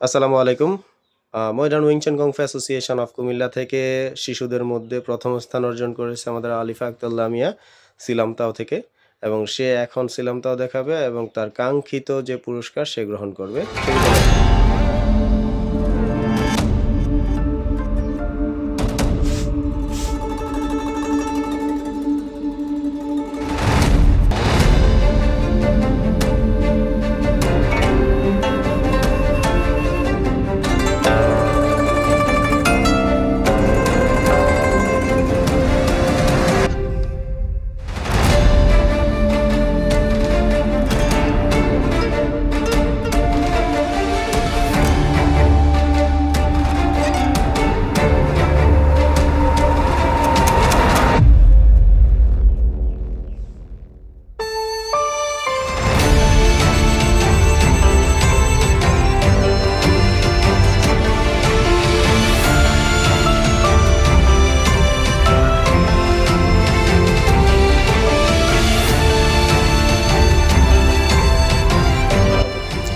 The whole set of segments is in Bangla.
আসসালামু আলাইকুম। ময়দান Wing Chun kung fu association of Comilla থেকে শিশুদের মধ্যে প্রথম স্থান অর্জন করেছে আমাদের আলিফা আক্তাল্লা মিয়া সিলামতাও থেকে এবং সে এখন সিলামতাও দেখাবে এবং তার কাঙ্ক্ষিত যে পুরস্কার সে গ্রহণ করবে।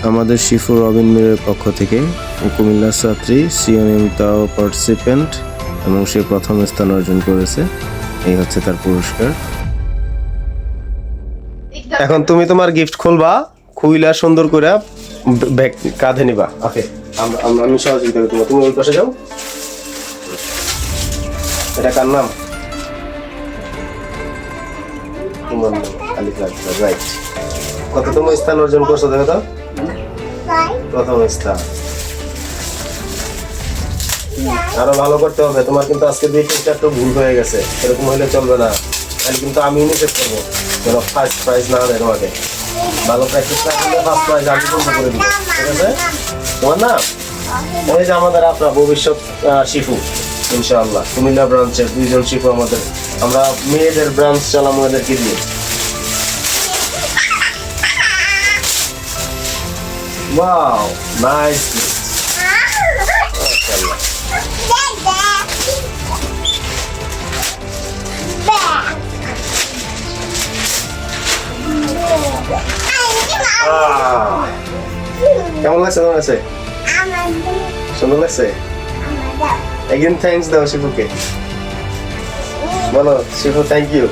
আমাদের শিফু রবিন মিরের পক্ষ থেকে কুমিল্লার ছাত্রী, সিএমএম তাও পার্টিসিপেন্ট এবং সে প্রথম স্থান অর্জন করেছে। এই হচ্ছে তার পুরস্কার। এখন তুমি তোমার গিফট খুলবা, খুইলা সুন্দর করে ব্যাগ কাঁধে নিবা। ওকে আমি সহযোগিতা করি তোমার। তুমি ওই পাশে যাও। এটা কার নাম? তোমার নাম রাইট কততম স্থান অর্জন করছ দেখো তো? আরও ভালো করতে হবে। তোমার কিন্তু আজকে দুই তিনটা একটু ভুল হয়ে গেছে। এরকম হলে চলবে না। তাহলে কিন্তু আমি নিষেধ করব। যেন ফার্স্ট প্রাইজ না দেয় তোমাকে। ভালো প্র্যাকটিস না করলে ফার্স্ট প্রাইজ আমি বন্ধ করে দিব। ঠিক আছে? তোমার নাম? এই যে আমাদের আপনার ভবিষ্যৎ শিফু, ইনশাআল্লাহ। কুমিল্লা ব্রাঞ্চের দুইজন শিফু আমাদের। আমরা মেয়েদের ব্রাঞ্চ চালাম ওদেরকে দিয়ে। ওয়াও নাইস মাশাআল্লাহ আহ, কেমন লাগছে কেমন আছে সুন্দর লাগছে একদিন থ্যাঙ্কস দাও শিফুকে বলো শিফু থ্যাংক ইউ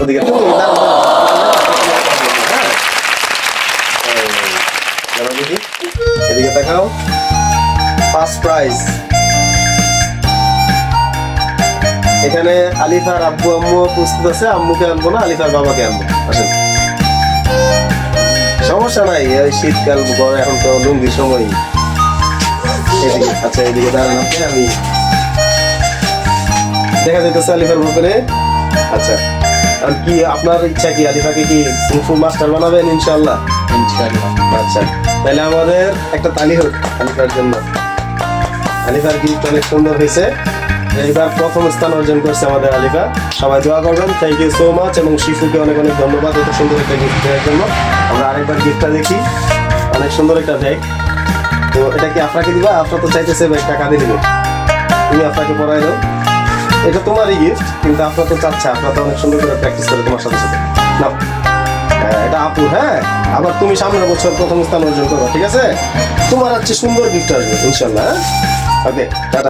ওদিকে দাঁড়াও দেখি। এদিকে দেখাও। ফার্স্ট প্রাইজ এখানে আলিফার আব্বু, আম্মু প্রস্তুত আছে। আম্মুকে আনব না, আলিফার বাবাকে আনব। আসেন। সমস্যা নাই, এই শীতকাল এখন তো লুঙ্গির সময় এদিকে আচ্ছা এদিকে দাঁড়ান আপনি, আমি দেখা যাইতেছে আলিফার ব্যাপারে আচ্ছা আর কি, আপনার ইচ্ছা কি, আলিফাকে কি মাস্টার বানাবেন, ইনশাআল্লাহ? আচ্ছা তাহলে আমাদের একটা তালি হোক আলিফার জন্য। আলিফার গিফট অনেক সুন্দর হয়েছে। এইবার প্রথম স্থান অর্জন করছে আমাদের আলিফা। সবাই দোয়া করবেন। থ্যাংক ইউ সো মাচ এবং শিশুকে অনেক অনেক ধন্যবাদ এত সুন্দর একটা গিফট দেওয়ার জন্য। আমরা আরেকবার গিফটটা দেখি। অনেক সুন্দর একটা ব্যাগ তো এটা কি আপনাকে দিবা? আপনার তো চাইতেছে ব্যাগ টাকা দিয়ে দিবে। তুমি আপনাকে পড়াই দাও। এটা তোমারই গিফট কিন্তু আপনার তো চাচ্ছে। আপনার তো অনেক সুন্দর করে প্র্যাকটিস করে তোমার সাথে সাথে। নাও। এটা আপু হ্যাঁ? আবার তুমি সামনের বছর প্রথম স্থান অর্জন করো ঠিক আছে? তোমার হচ্ছে সুন্দর গিফট আসবে, ইনশাল্লাহ হ্যাঁ? Okay tata.